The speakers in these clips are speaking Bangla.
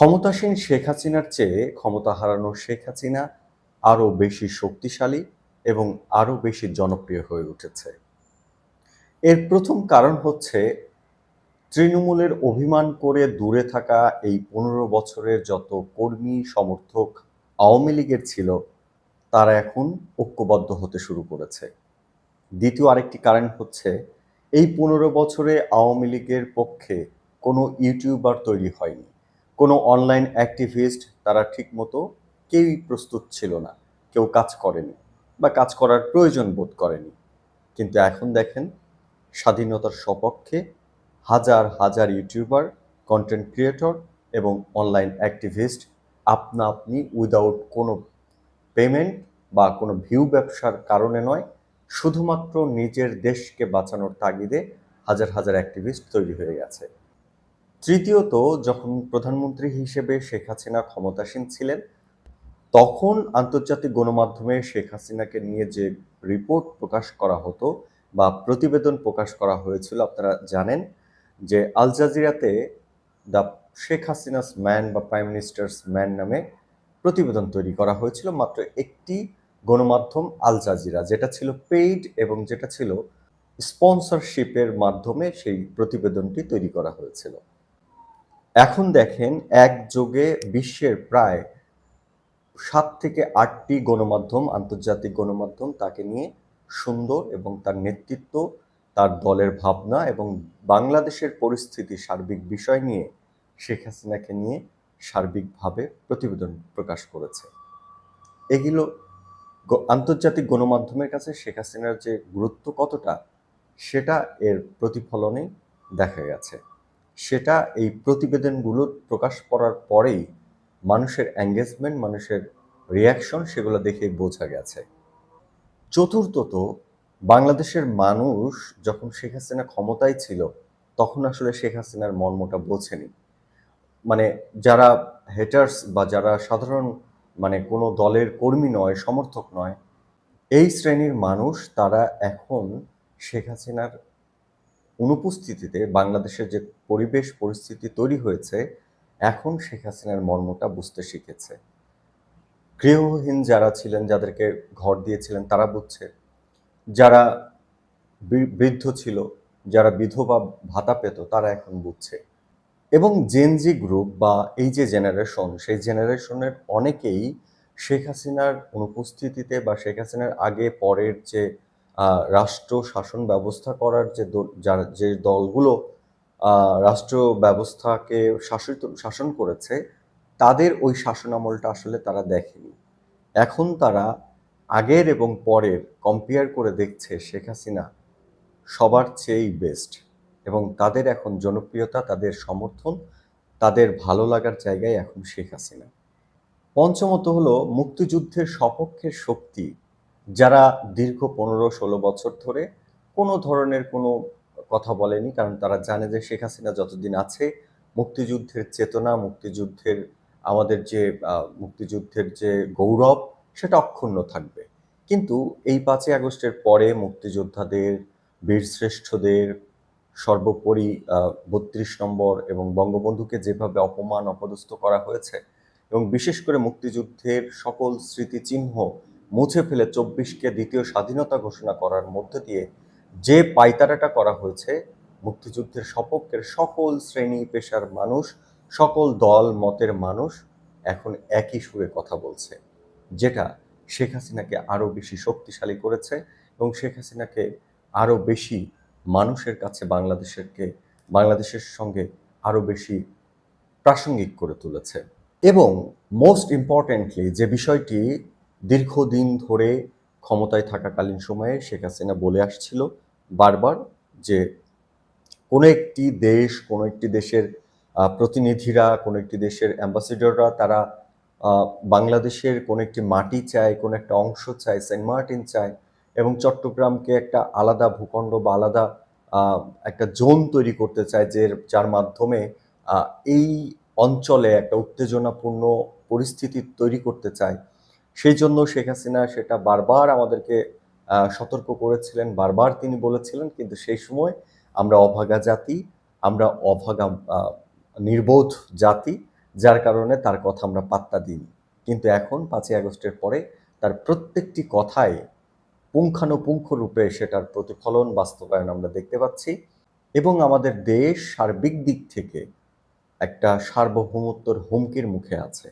ক্ষমতাসীন শেখ হাসিনার চেয়ে ক্ষমতা হারানো শেখ হাসিনা আরও বেশি শক্তিশালী এবং আরও বেশি জনপ্রিয় হয়ে উঠেছে। এর প্রথম কারণ হচ্ছে তৃণমূলের অভিমান করে দূরে থাকা এই পনেরো বছরের যত কর্মী, সমর্থক আওয়ামী লীগের ছিল, তারা এখন ঐক্যবদ্ধ হতে শুরু করেছে। দ্বিতীয় আরেকটি কারণ হচ্ছে এই পনেরো বছরে আওয়ামী লীগের পক্ষে কোনো ইউটিউবার তৈরি হয়নি। কোনো অনলাইন অ্যাক্টিভিস্ট তারা ঠিকমতো কেউই প্রস্তুত ছিল না। কেউ কাজ করেনি বা কাজ করার প্রয়োজন বোধ করেনি। কিন্তু এখন দেখেন, স্বাধীনতার সপক্ষে হাজার হাজার ইউটিউবার কন্টেন্ট ক্রিয়েটর এবং অনলাইন অ্যাক্টিভিস্ট আপনা আপনি উইদাউট কোনো পেমেন্ট বা কোনো ভিউ ব্যবসার কারণে নয়, শুধুমাত্র নিজের দেশকে বাঁচানোর তাগিদে হাজার হাজার অ্যাক্টিভিস্ট তৈরি হয়ে গেছে। তৃতীয়ত, যখন প্রধানমন্ত্রী হিসেবে শেখ হাসিনা ক্ষমতাসীন ছিলেন, তখন আন্তর্জাতিক গণমাধ্যমে শেখ হাসিনাকে নিয়ে যে রিপোর্ট প্রকাশ করা হতো বা প্রতিবেদন প্রকাশ করা হয়েছিল, আপনারা জানেন যে আল জাজিরাতে দ্য শেখ হাসিনাস ম্যান বা প্রাইম মিনিস্টার্স ম্যান নামে প্রতিবেদন তৈরি করা হয়েছিল, মাত্র একটি গণমাধ্যম আল জাজিরা, যেটা ছিল পেইড এবং যেটা ছিল স্পন্সরশিপের মাধ্যমে সেই প্রতিবেদনটি তৈরি করা হয়েছিল। এখন দেখেন একযোগে বিশ্বের প্রায় সাত থেকে আটটি গণমাধ্যম, আন্তর্জাতিক গণমাধ্যম তাকে নিয়ে সুন্দর এবং তার নেতৃত্ব, তার দলের ভাবনা এবং বাংলাদেশের পরিস্থিতি সার্বিক বিষয় নিয়ে শেখ হাসিনাকে নিয়ে সার্বিকভাবে প্রতিবেদন প্রকাশ করেছে। এগুলো আন্তর্জাতিক গণমাধ্যমের কাছে শেখ হাসিনার যে গুরুত্ব কতটা, সেটা এর প্রতিফলনেই দেখা গেছে। সেটা এই প্রতিবেদনগুলো প্রকাশ করার পরেই মানুষের এঙ্গেজমেন্ট মানুষের রিয়াকশন সেগুলো দেখেই বোঝা গেছে। চতুর্থত, বাংলাদেশের মানুষ যখন শেখ হাসিনা ক্ষমতায় ছিল, তখন আসলে শেখ হাসিনার মর্মটা বোঝেনি। মানে যারা হেটার্স বা যারা সাধারণ মানে কোনো দলের কর্মী নয়, সমর্থক নয়, এই শ্রেণির মানুষ, তারা এখন শেখ হাসিনার অনুপস্থিতিতে বাংলাদেশের যে পরিবেশ পরিস্থিতি তৈরি হয়েছে, এখন শেখ হাসিনার মর্মটা বুঝতে শিখেছে। গৃহহীন যারা ছিলেন, যাদেরকে ঘর দিয়েছিলেন, তারা বুঝছে। যারা বৃদ্ধ ছিল, যারা বিধবা ভাতা পেত, তারা এখন বুঝছে। এবং জেনজি গ্রুপ বা এই যে জেনারেশন সেই জেনারেশনের অনেকেই শেখ হাসিনার অনুপস্থিতিতে বা শেখ হাসিনার আগে, পরের যে রাষ্ট্র শাসন ব্যবস্থা করার যে যে দলগুলো রাষ্ট্র ব্যবস্থাকে শাসিত, শাসন করেছে, তাদের ওই শাসন আমলটা আসলে তারা দেখেনি। এখন তারা আগের এবং পরের কম্পেয়ার করে দেখছে শেখ হাসিনা সবার চেয়েই বেস্ট এবং তাদের এখন জনপ্রিয়তা, তাদের সমর্থন, তাদের ভালো লাগার জায়গায় এখন শেখ হাসিনা। পঞ্চমত হলো মুক্তিযুদ্ধের সপক্ষের শক্তি যারা দীর্ঘ পনেরো ষোলো বছর ধরে কোনো ধরনের কোনো কথা বলেনি, কারণ তারা জানে যে শেখ হাসিনা যতদিন আছে, মুক্তিযুদ্ধের চেতনা, মুক্তিযুদ্ধের আমাদের যে মুক্তিযুদ্ধের যে গৌরব, সেটা অক্ষুণ্ণ থাকবে। কিন্তু এই পাঁচই আগস্টের পরে মুক্তিযোদ্ধাদের, বীরশ্রেষ্ঠদের, সর্বোপরি বত্রিশ নম্বর এবং বঙ্গবন্ধুকে যেভাবে অপমান, অপদস্থ করা হয়েছে এবং বিশেষ করে মুক্তিযুদ্ধের সকল স্মৃতিচিহ্ন মুছে ফেলে চব্বিশকে দ্বিতীয় স্বাধীনতা ঘোষণা করার মধ্য দিয়ে যে পাইতারাটা করা হয়েছে, মুক্তিযুদ্ধের সপক্ষের সকল শ্রেণি পেশার মানুষ, সকল দল, মতের মানুষ এখন একই সুরে কথা বলছে, যেটা শেখ হাসিনাকে আরও বেশি শক্তিশালী করেছে এবং শেখ হাসিনাকে আরও বেশি মানুষের কাছে বাংলাদেশেরকে, বাংলাদেশের সঙ্গে আরও বেশি প্রাসঙ্গিক করে তুলেছে। এবং মোস্ট ইম্পর্টেন্টলি যে বিষয়টি দীর্ঘদিন ধরে ক্ষমতায় থাকাকালীন সময়ে শেখ হাসিনা বলে আসছিল বারবার যে কোনো একটি দেশ, কোনো একটি দেশের প্রতিনিধিরা, কোনো একটি দেশের অ্যাম্বাসেডররা তারা বাংলাদেশের কোনো একটি মাটি চায়, কোনো একটা অংশ চায়, সেন্ট মার্টিন চায় এবং চট্টগ্রামকে একটা আলাদা ভূখণ্ড বা আলাদা একটা জোন তৈরি করতে চায় যে যার মাধ্যমে এই অঞ্চলে একটা উত্তেজনাপূর্ণ পরিস্থিতি তৈরি করতে চায়। সেই জন্য শেখ হাসিনা সেটা বারবার আমাদেরকে সতর্ক করেছিলেন, বারবার তিনি বলেছিলেন, কিন্তু সেই সময় আমরা অভাগা জাতি, আমরা অভাগা নির্বোধ জাতি, যার কারণে তার কথা আমরা পাত্তা দিইনি। কিন্তু এখন পাঁচই আগস্টের পরে তার প্রত্যেকটি কথায় পুঙ্খানুপুঙ্খ রূপে সেটার প্রতিফলন, বাস্তবায়ন আমরা দেখতে পাচ্ছি। এবং আমাদের দেশ সার্বিক দিক থেকে একটা সার্বভৌমত্বর হুমকির মুখে আছে।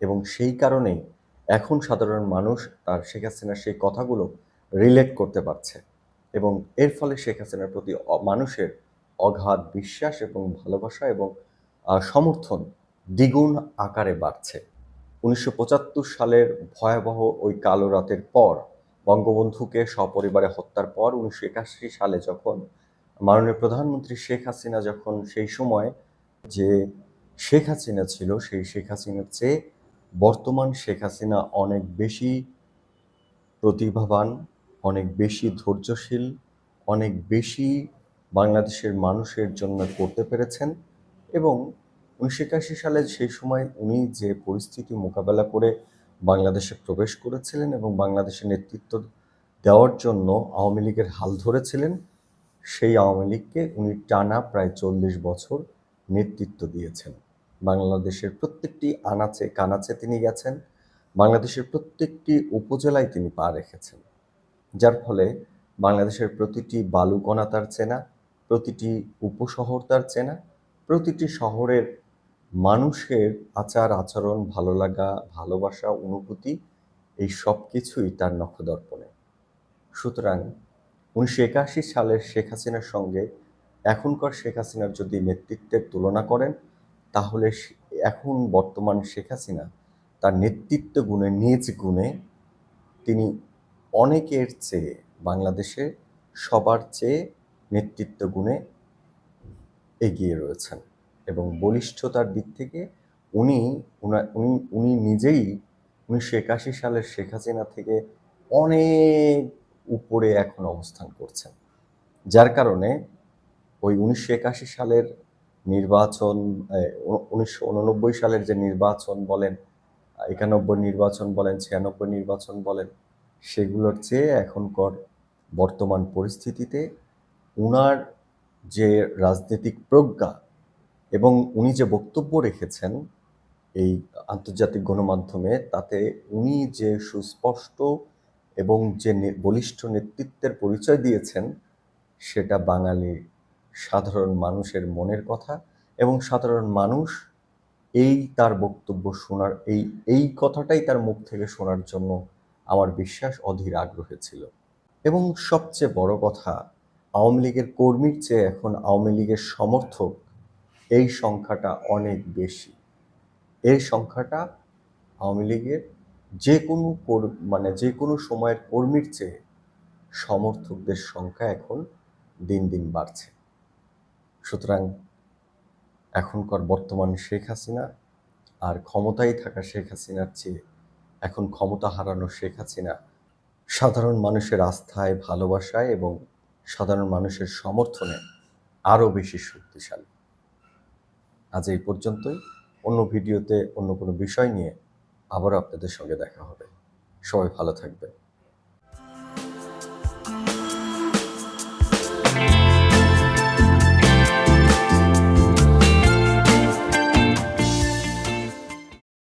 এবং সেই কারণেই এখন সাধারণ মানুষ তার শেখ হাসিনার সেই কথাগুলো রিলেট করতে পারছে এবং এর ফলে শেখ হাসিনার প্রতি মানুষের অগাধ বিশ্বাস এবং ভালোবাসা এবং সমর্থন দ্বিগুণ আকারে বাড়ছে। উনিশশো পঁচাত্তর সালের ভয়াবহ ওই কালো রাতের পর, বঙ্গবন্ধুকে সপরিবারে হত্যার পর উনিশশো একাশি সালে যখন মাননীয় প্রধানমন্ত্রী শেখ হাসিনা যখন সেই সময় যে শেখ হাসিনা ছিল, সেই শেখ হাসিনার চেয়ে বর্তমান শেখ হাসিনা অনেক বেশি প্রতিভাবান, অনেক বেশি ধৈর্যশীল, অনেক বেশি বাংলাদেশের মানুষের জন্য করতে পেরেছেন এবং উনিশশো একাশি সালে সেই সময় উনি যে পরিস্থিতি মোকাবেলা করে বাংলাদেশে প্রবেশ করেছিলেন এবং বাংলাদেশের নেতৃত্ব দেওয়ার জন্য আওয়ামী লীগের হাল ধরেছিলেন, সেই আওয়ামী লীগকে উনি টানা প্রায় চল্লিশ বছর নেতৃত্ব দিয়েছেন। বাংলাদেশের প্রত্যেকটি আনাচে কানাচে তিনি গেছেন, বাংলাদেশের প্রত্যেকটি উপজেলায় তিনি পা রেখেছেন, যার ফলে বাংলাদেশের প্রতিটি বালুকণা তার চেনা, প্রতিটি উপশহর তার চেনা, প্রতিটি শহরের মানুষের আচার আচরণ, ভালো লাগা, ভালোবাসা, অনুভূতি, এই সব কিছুই তার নখদর্পণে। সুতরাং উনিশশো একাশি সালের শেখ হাসিনার সঙ্গে এখনকার শেখ হাসিনার যদি নেতৃত্বের তুলনা করেন তাহলে এখন বর্তমান শেখ হাসিনা তার নেতৃত্ব গুণে, নিজ গুণে তিনি অনেকের চেয়ে বাংলাদেশে সবার চেয়ে নেতৃত্ব গুণে এগিয়ে রয়েছেন এবং বলিষ্ঠতার দিক থেকে উনি উনা- উনি নিজেই উনিশশো একাশি সালের শেখ হাসিনা থেকে অনেক উপরে এখন অবস্থান করছেন। যার কারণে ওই উনিশশো একাশি সালের নির্বাচন উনিশশো উননব্বই সালের যে নির্বাচন বলেন, একানব্বই নির্বাচন বলেন, ছিয়ানব্বই নির্বাচন বলেন, সেগুলোর চেয়ে এখনকার বর্তমান পরিস্থিতিতে উনার যে রাজনৈতিক প্রজ্ঞা এবং উনি যে বক্তব্য রেখেছেন এই আন্তর্জাতিক গণমাধ্যমে, তাতে উনি যে সুস্পষ্ট এবং যে বলিষ্ঠ নেতৃত্বের পরিচয় দিয়েছেন, সেটা বাঙালি সাধারণ মানুষের মনের কথা এবং সাধারণ মানুষ এই তার বক্তব্য শোনার, এই এই কথাটাই তার মুখ থেকে শোনার জন্য আমার বিশ্বাস অধীর আগ্রহে ছিল। এবং সবচেয়ে বড় কথা, আওয়ামী লীগের কর্মীর চেয়ে এখন আওয়ামী লীগের সমর্থক এই সংখ্যাটা অনেক বেশি। এই সংখ্যাটা আওয়ামী লীগের যে কোনো মানে যে কোনো সময়ের কর্মীর চেয়ে সমর্থকদের সংখ্যা এখন দিন দিন বাড়ছে। সুতরাং এখনকার বর্তমান শেখ হাসিনা আর ক্ষমতায় থাকা শেখ হাসিনার চেয়ে এখন ক্ষমতা হারানো শেখ হাসিনা সাধারণ মানুষের আস্থায়, ভালোবাসায় এবং সাধারণ মানুষের সমর্থনে আরও বেশি শক্তিশালী। আজ এই পর্যন্তই। অন্য ভিডিওতে অন্য কোনো বিষয় নিয়ে আবারও আপনাদের সঙ্গে দেখা হবে। সবাই ভালো থাকবেন।